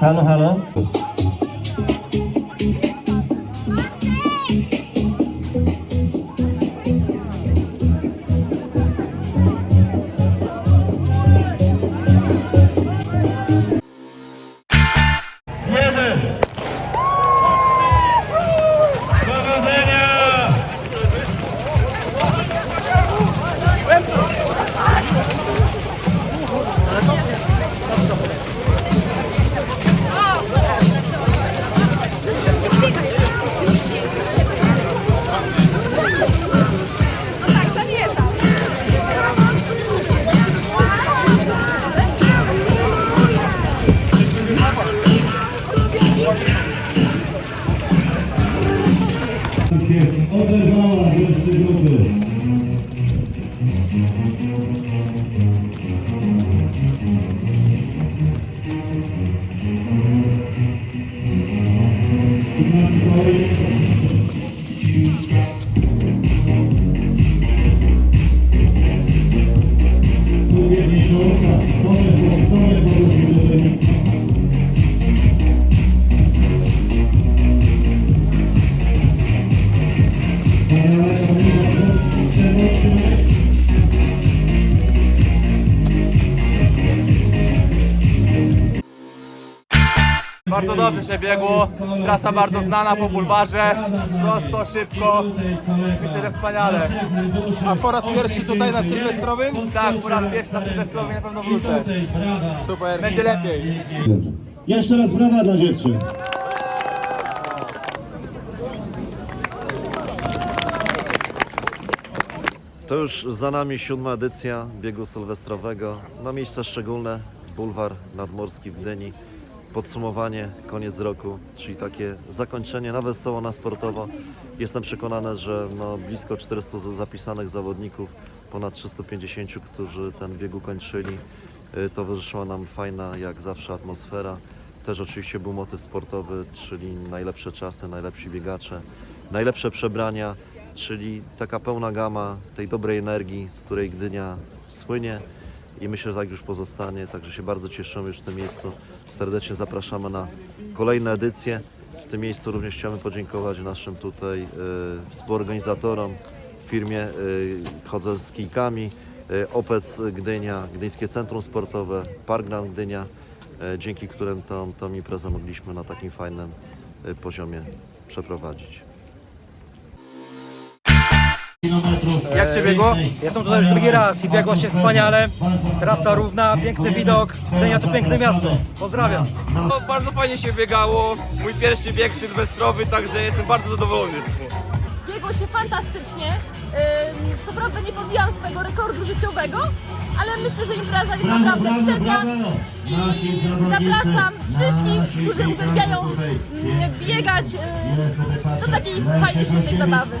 Halo, halo. Oderwała reszty grupy. Odpowiedni Bardzo dobrze się biegło, trasa bardzo znana po bulwarze, prosto, szybko, myślę, że wspaniale. A po raz pierwszy tutaj na Sylwestrowym? Tak, po raz pierwszy na Sylwestrowie na pewno wrócę. Super. Będzie lepiej. Jeszcze raz brawa dla dziewczyn. To już za nami siódma edycja biegu sylwestrowego. Na miejsce szczególne bulwar nadmorski w Gdyni. Podsumowanie, koniec roku, czyli takie zakończenie na wesoło, na sportowo. Jestem przekonany, że no blisko 400 za- zapisanych zawodników, ponad 350, którzy ten bieg ukończyli. Y, Towarzyszyła nam fajna, jak zawsze, atmosfera. Też oczywiście był motyw sportowy, czyli najlepsze czasy, najlepsi biegacze, najlepsze przebrania, czyli taka pełna gama tej dobrej energii, z której Gdynia słynie i myślę, że tak już pozostanie. Także się bardzo cieszymy już w tym miejscu. Serdecznie zapraszamy na kolejne edycje. W tym miejscu również chciamy podziękować naszym tutaj y, współorganizatorom, firmie y, Chodzę z kijkami, y, OPEC Gdynia, Gdyńskie Centrum Sportowe, Parkland Gdynia, y, dzięki którym tą, tą imprezę mogliśmy na takim fajnym y, poziomie przeprowadzić. Jak Cię biegło? Jestem tutaj już drugi raz i biegło się wspaniale. Trasa równa, piękny widok. Gdynia to piękne miasto. Pozdrawiam. No, bardzo fajnie się biegało, mój pierwszy bieg sylwestrowy, także jestem bardzo zadowolony. Biegło się fantastycznie. Co prawda nie pobijam swojego rekordu życiowego, ale myślę, że impreza jest Brawo, naprawdę brawo, przednia. zapraszam wszystkich, którzy uwielbiają biegać do takiej fajnej, świetnej zabawy.